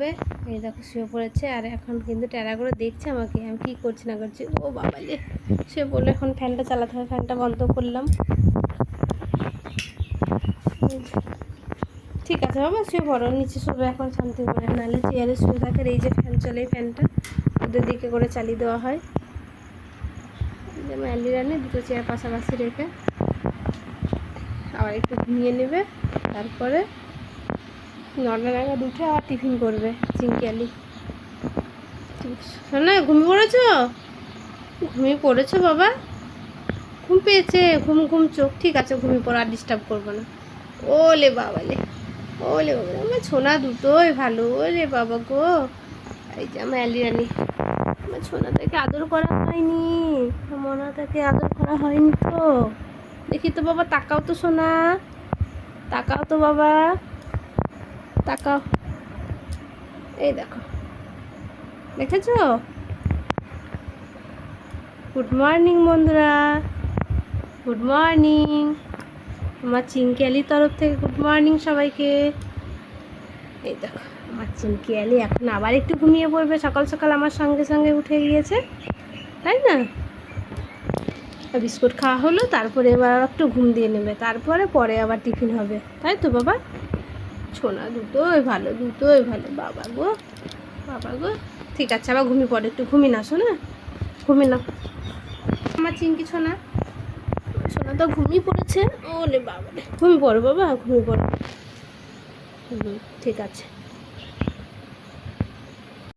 হবে। এই দেখো শুয়ে পড়েছে আর এখন কিন্তু টেরা করে দেখছে আমাকে, আমি কী করছি না করছি। ও বাবা যে শুয়ে পড়ল, এখন ফ্যানটা চালাতে হবে, ফ্যানটা বন্ধ করলাম। ঠিক আছে বাবা, শুয়ে পড়ো, নিচে শুবে এখন শান্তি করে, নাহলে চেয়ারে শুয়ে থাকে এই যে ফ্যান চলে, এই ফ্যানটা ওদের দিকে করে চালিয়ে দেওয়া হয়। ম্যালি দুটো চেয়ার পাশাপাশি রেখে আবার একটু ঘুমিয়ে নেবে, তারপরে নটা নাগাদ উঠে আবার টিফিন করবে চিঙ্কি আলি শোনা ঘুমিয়ে পড়েছো? ঘুমিয়ে পড়েছো বাবা? ঘুম পেয়েছে, ঘুম ঘুম, চোখ ঠিক আছে, ঘুমিয়ে পড়ো, আর ডিস্টার্ব করব না। ওলে বাবা লে ওলে বাবা আমার ছোনা দুটোই ভালো, ওলে বাবা গো। এই যে আমার অ্যালি রানি, আমার ছোনাটাকে আদর করা হয়নি মনাটাকে আদর করা হয়নি তো। দেখি তো বাবা, তাকাও তো সোনা, তাকাও তো বাবা। তাকাও। এই দেখো। দেখেছ? গুড মর্নিং বন্ধুরা। গুড মর্নিং আমার চিঙ্কি তরফ থেকে গুড মর্নিং সবাইকে। এই দেখো, আমার চিঙ্কি আলি এখন আবার একটু ঘুমিয়ে পড়বে। সকাল সকাল আমার সঙ্গে সঙ্গে উঠে গিয়েছে, তাই না? বিস্কুট খাওয়া হলো, তারপরে এবার একটু ঘুম দিয়ে নেবে। তারপরে, পরে আবার টিফিন হবে। তাই তো, বাবা? ছোনা দুটোই ভালো দুটোই ভালো বাবা গো বাবা গো। ঠিক আছে, আবার ঘুমিয়ে পড়ে, একটু ঘুমিয়ে না শোনা ঘুমিয়ে না আমার চিনকি ছোনা সোনা তো ঘুমিয়ে পড়েছে। ওলে বাবা ঘুমিয়ে পড়ো বাবা, ঘুমিয়ে পড়ো। ঠিক আছে।